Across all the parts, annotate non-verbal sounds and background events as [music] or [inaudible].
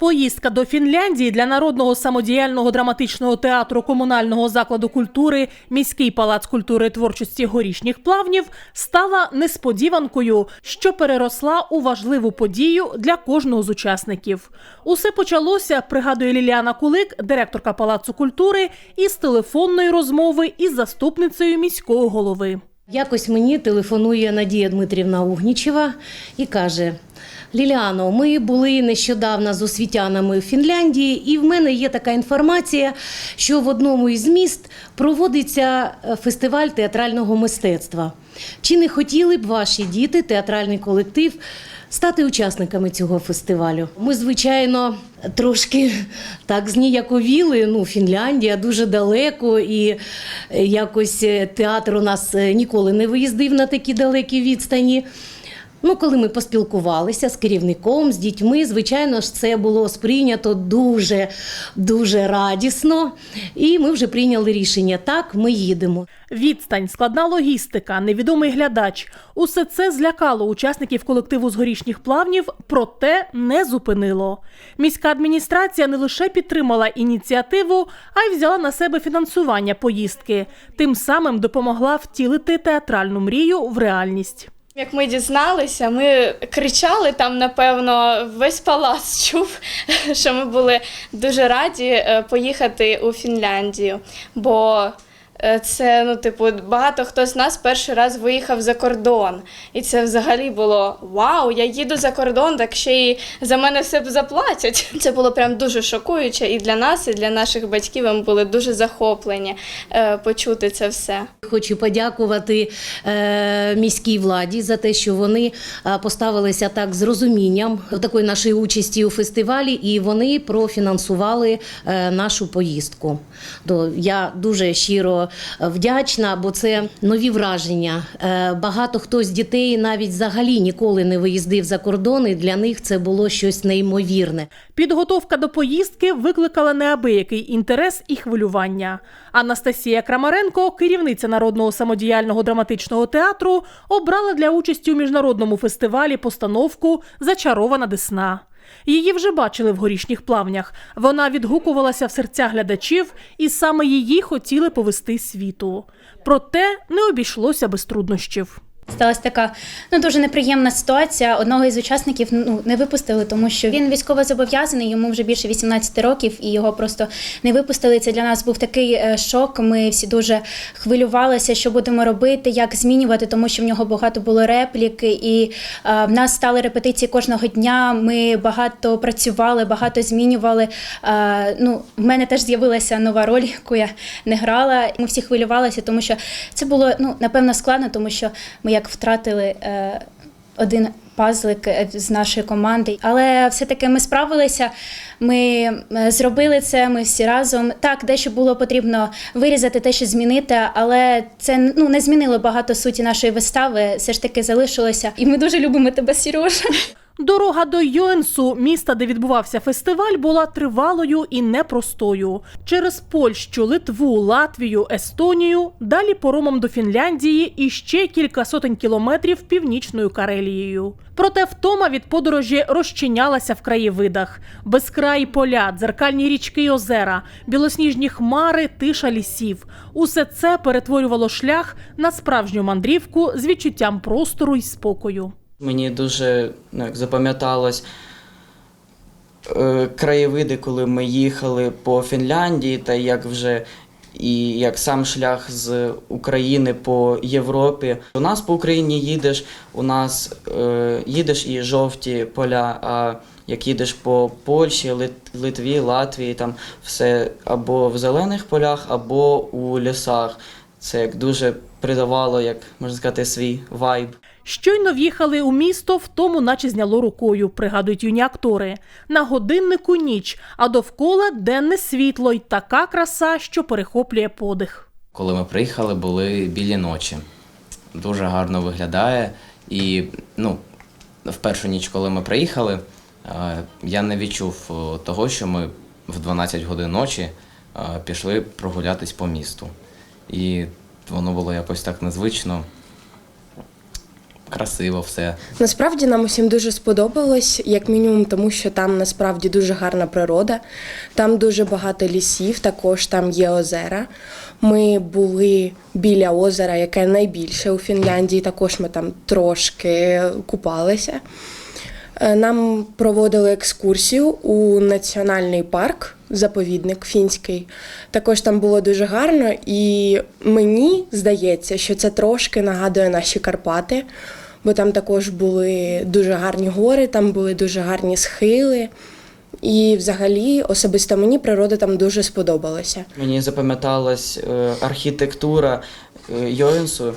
Поїздка до Фінляндії для народного самодіяльного драматичного театру комунального закладу культури міський палац культури творчості горішніх плавнів стала несподіванкою, що переросла у важливу подію для кожного з учасників. Усе почалося, пригадує Ліліана Кулик, директорка палацу культури, із телефонної розмови із заступницею міського голови. Якось мені телефонує Надія Дмитрівна Угнічева і каже: Ліліано, ми були нещодавно з освітянами в Фінляндії, і в мене є така інформація, що в одному із міст проводиться е, фестиваль театрального мистецтва. Чи не хотіли б ваші діти, театральний колектив, стати учасниками цього фестивалю? Ми, звичайно, трошки так зніяковіли. Ну, Фінляндія дуже далеко, і е, якось е, театр у нас ніколи не виїздив на такі далекі відстані. Ну, коли ми поспілкувалися з керівником, з дітьми, звичайно ж, це було сприйнято дуже дуже радісно. І ми вже прийняли рішення. Так, ми їдемо. Відстань, складна логістика, невідомий глядач усе це злякало учасників колективу з горішніх плавнів, проте не зупинило. Міська адміністрація не лише підтримала ініціативу, а й взяла на себе фінансування поїздки. Тим самим допомогла втілити театральну мрію в реальність. Як ми дізналися, ми кричали там, напевно, весь палац [laughs] чув, що ми були дуже раді е, поїхати у Фінляндію. Бо це, ну, типу, багато хто з нас перший раз виїхав за кордон. І це взагалі було вау, я їду за кордон, так ще й за мене все заплатять. Це було прям дуже шокуюче і для нас, і для наших батьків. Ми були дуже захоплені е, почути це все. Хочу подякувати е, міській владі за те, що вони е, поставилися так з розумінням такої нашої участі у фестивалі, і вони профінансували е, нашу поїздку. То я дуже щиро вдячна, бо це нові враження. Е, багато хто з дітей навіть взагалі ніколи не виїздив за кордон, і для них це було щось неймовірне. Підготовка до поїздки викликала неабиякий інтерес і хвилювання. Анастасія Крамаренко, керівниця народного самодіяльного драматичного театру, обрала для участі у міжнародному фестивалі постановку Зачарована Десна. Її вже бачили в горішніх плавнях. Вона відгукувалася в серця глядачів, і саме її хотіли повести світу. Проте не обійшлося без труднощів. Сталася така ну дуже неприємна ситуація. Одного із учасників ну не випустили, тому що він військово зобов'язаний, йому вже більше 18 років, і його просто не випустили. Це для нас був такий е, шок. Ми всі дуже хвилювалися, що будемо робити, як змінювати, тому що в нього багато було реплік, і е, в нас стали репетиції кожного дня. Ми багато працювали, багато змінювали. Е, ну, в мене теж з'явилася нова роль, яку я не грала. Ми всі хвилювалися, тому що це було ну напевно складно, тому що ми як втратили е, один пазлик е, з нашої команди. Але все-таки ми справилися. Ми е, зробили це. Ми всі разом. Так, дещо було потрібно вирізати, те, що змінити, але це ну не змінило багато суті нашої вистави. Все ж таки залишилося. І ми дуже любимо тебе, Сережа. Дорога до Йоенсу, міста, де відбувався фестиваль, була тривалою і непростою. Через Польщу, Литву, Латвію, Естонію, далі поромом до Фінляндії і ще кілька сотень кілометрів північною Карелією. Проте втома від подорожі розчинялася в краєвидах: безкраї поля, дзеркальні річки й озера, білосніжні хмари, тиша лісів. Усе це перетворювало шлях на справжню мандрівку з відчуттям простору й спокою. Мені дуже ну, як запам'яталось е, краєвиди, коли ми їхали по Фінляндії, та як вже і як сам шлях з України по Європі. У нас по Україні їдеш, у нас е, їдеш і жовті поля. А як їдеш по Польщі, Лит- Литві, Латвії, там все або в зелених полях, або у лісах. Це як дуже придавало, як можна сказати, свій вайб. Щойно в'їхали у місто, в тому наче зняло рукою, пригадують юні актори. На годиннику ніч, а довкола денне світло й така краса, що перехоплює подих. Коли ми приїхали, були білі ночі. Дуже гарно виглядає. І ну, в першу ніч, коли ми приїхали, е, я не відчув е, того, що ми в 12 годин ночі е, пішли прогулятись по місту. І воно було якось так незвично. Красиво все. Насправді нам усім дуже сподобалось, як мінімум, тому що там насправді дуже гарна природа, там дуже багато лісів, також там є озера. Ми були біля озера, яке найбільше у Фінляндії. Також ми там трошки купалися. Е, Нам проводили екскурсію у національний парк, заповідник фінський. Також там було дуже гарно, і мені здається, що це трошки нагадує наші Карпати, бо там також були дуже гарні гори, там були дуже гарні схили. І взагалі, особисто мені природа там дуже сподобалася. Мені запам'яталась е, архітектура е, Йоенсу,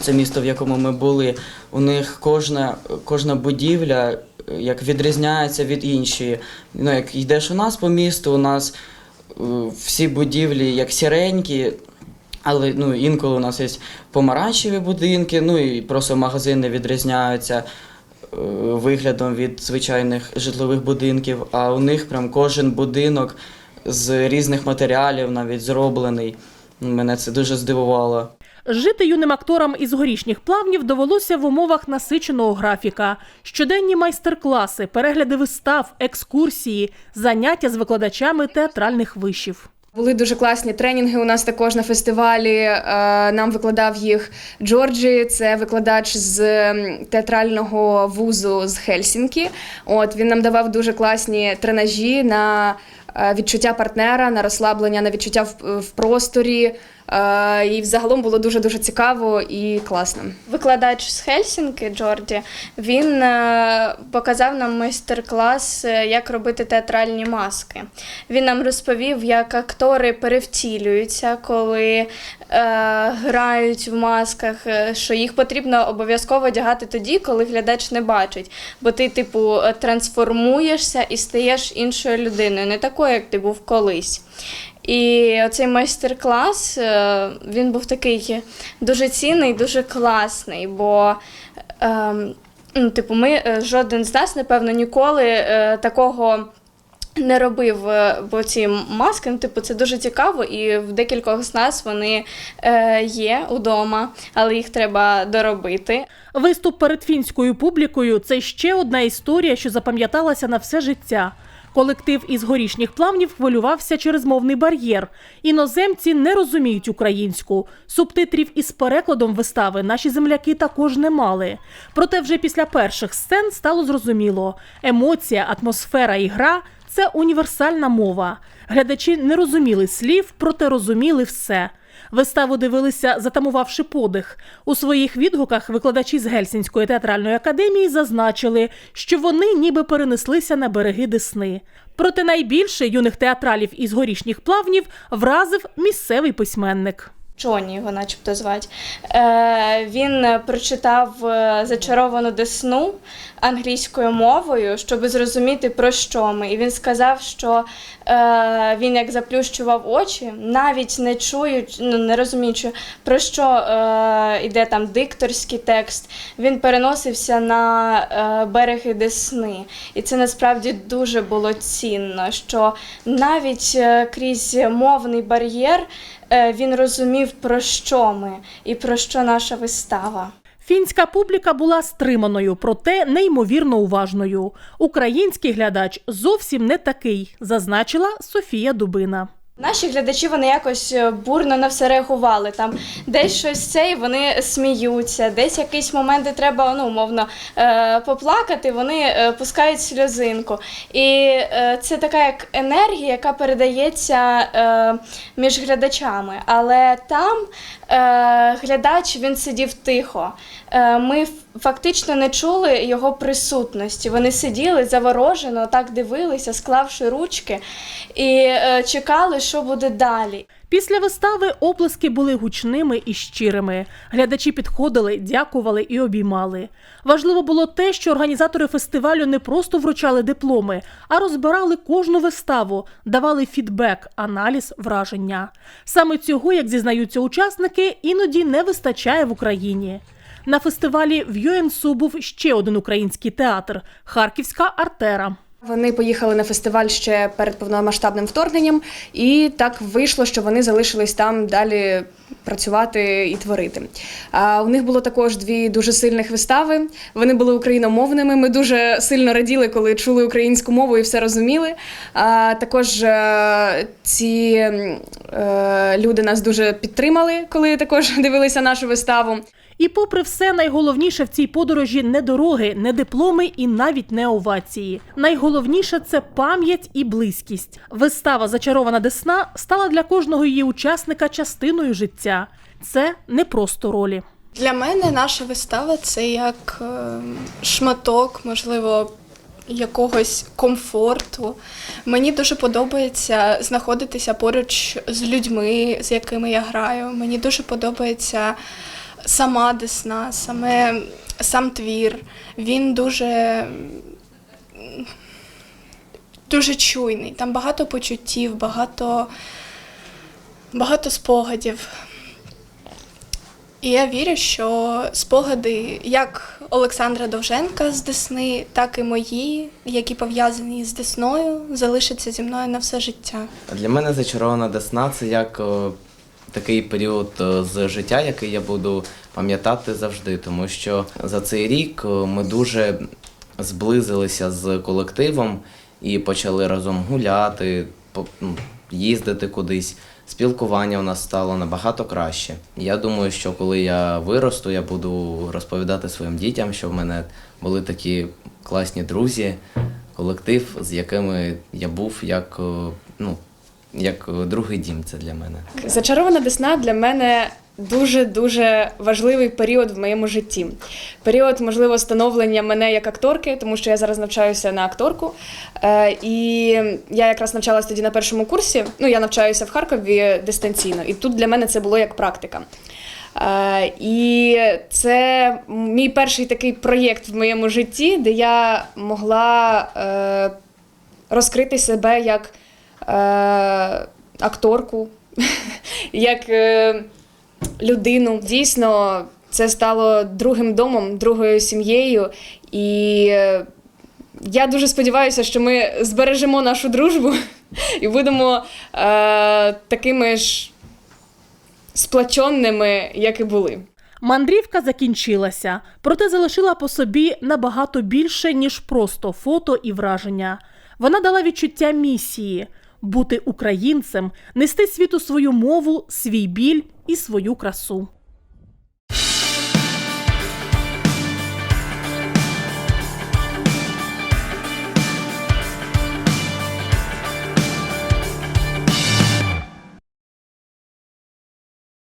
це місто, в якому ми були. У них кожна, кожна будівля е, як відрізняється від іншої. Ну, як йдеш у нас по місту, у нас всі будівлі як сіренькі, але ну, інколи у нас є помаранчеві будинки, ну і просто магазини відрізняються е, виглядом від звичайних житлових будинків, а у них прям кожен будинок з різних матеріалів навіть зроблений. Мене це дуже здивувало. Жити юним акторам із горішніх плавнів довелося в умовах насиченого графіка. Щоденні майстер-класи, перегляди вистав, екскурсії, заняття з викладачами театральних вишів. Були дуже класні тренінги у нас також на фестивалі. Е, Нам викладав їх Джорджі, це викладач з театрального вузу з Хельсінкі. От він нам давав дуже класні тренажі на відчуття партнера, на розслаблення, на відчуття в, в просторі. Е, І взагалом було дуже дуже цікаво і класно. Викладач з Хельсінки Джорді він е, показав нам майстер-клас, е, як робити театральні маски. Він нам розповів, як актори перевтілюються, коли е, грають в масках, е, що їх потрібно обов'язково одягати тоді, коли глядач не бачить. Бо ти, типу, е, трансформуєшся і стаєш іншою людиною, не такою, як ти був колись. І оцей майстер-клас е, він був такий дуже цінний, дуже класний, бо ем, ну, типу, ми е, жоден з нас, напевно, ніколи е, такого. Не робив, бо ці маски, ну, типу, це дуже цікаво, і в декількох з нас вони е, є удома, але їх треба доробити. Виступ перед фінською публікою це ще одна історія, що запам'яталася на все життя. Колектив із горішніх плавнів хвилювався через мовний бар'єр. Іноземці не розуміють українську. Субтитрів із перекладом вистави наші земляки також не мали. Проте вже після перших сцен стало зрозуміло: емоція, атмосфера і гра це універсальна мова. Глядачі не розуміли слів, проте розуміли все. Виставу дивилися, затамувавши подих. У своїх відгуках викладачі з Гельсінської театральної академії зазначили, що вони ніби перенеслися на береги Десни. Проте найбільше юних театралів із горішніх плавнів вразив місцевий письменник. Джоні його начебто звати. Е, він прочитав е, зачаровану десну англійською мовою, щоб зрозуміти, про що ми. І він сказав, що е, він як заплющував очі, навіть не чуючи, ну не розуміючи, про що е, йде там дикторський текст, він переносився на е, береги Десни. І це насправді дуже було цінно, що навіть е, крізь мовний бар'єр він розумів, про що ми і про що наша вистава. Фінська публіка була стриманою, проте неймовірно уважною. Український глядач зовсім не такий, зазначила Софія Дубина. Наші глядачі вони якось е, бурно на все реагували. Там десь щось це, і вони сміються, десь якісь моменти треба ну, умовно е, поплакати, вони е, пускають сльозинку. І це така як енергія, яка передається між глядачами. Але там глядач він сидів тихо. Ми фактично не чули його присутності. Вони сиділи заворожено, так дивилися, склавши ручки, і чекали, що буде далі. Після вистави оплески були гучними і щирими. Глядачі підходили, дякували і обіймали. Важливо було те, що організатори фестивалю не просто вручали дипломи, а розбирали кожну виставу, давали фідбек, аналіз, враження. Саме цього, як зізнаються учасники, іноді не вистачає в Україні. На фестивалі в ЮНСУ був ще один український театр Харківська артера. Вони поїхали на фестиваль ще перед повномасштабним вторгненням, і так вийшло, що вони залишились там далі працювати і творити. А у них було також дві дуже сильних вистави. Вони були україномовними. Ми дуже сильно раділи, коли чули українську мову і все розуміли. А також е, ці е, люди нас дуже підтримали, коли також [laughs] дивилися нашу виставу. І попри все, найголовніше в цій подорожі не дороги, не дипломи і навіть не овації. Найголовніше це пам'ять і близькість. Вистава Зачарована Десна стала для кожного її учасника частиною життя. Це не просто ролі. Для мене наша вистава це як е, шматок, можливо, якогось комфорту. Мені дуже подобається знаходитися поруч з людьми, з якими я граю. Мені дуже подобається сама десна, саме сам твір. Він дуже, дуже чуйний. Там багато почуттів, багато, багато спогадів. І я вірю, що спогади як Олександра Довженка з Десни, так і мої, які пов'язані з Десною, залишаться зі мною на все життя. Для мене зачарована Десна це як такий період з життя, який я буду пам'ятати завжди, тому що за цей рік ми дуже зблизилися з колективом і почали разом гуляти, ну, їздити кудись. Спілкування у нас стало набагато краще. Я думаю, що коли я виросту, я буду розповідати своїм дітям, що в мене були такі класні друзі, колектив, з якими я був як, ну, як другий дім. Це для мене. Зачарована Десна для мене дуже-дуже важливий період в моєму житті. Період, можливо, становлення мене як акторки, тому що я зараз навчаюся на акторку. Е, і я якраз навчалася тоді на першому курсі. Ну, я навчаюся в Харкові дистанційно, і тут для мене це було як практика. Е, і це мій перший такий проєкт в моєму житті, де я могла е, розкрити себе як е, акторку, [laughs] як е, людину. Дійсно, це стало другим домом, другою сім'єю. І е, я дуже сподіваюся, що ми збережемо нашу дружбу [laughs] і будемо е, такими ж сплаченними, як і були. Мандрівка закінчилася, проте залишила по собі набагато більше, ніж просто фото і враження. Вона дала відчуття місії бути українцем, нести світу свою мову, свій біль і свою красу.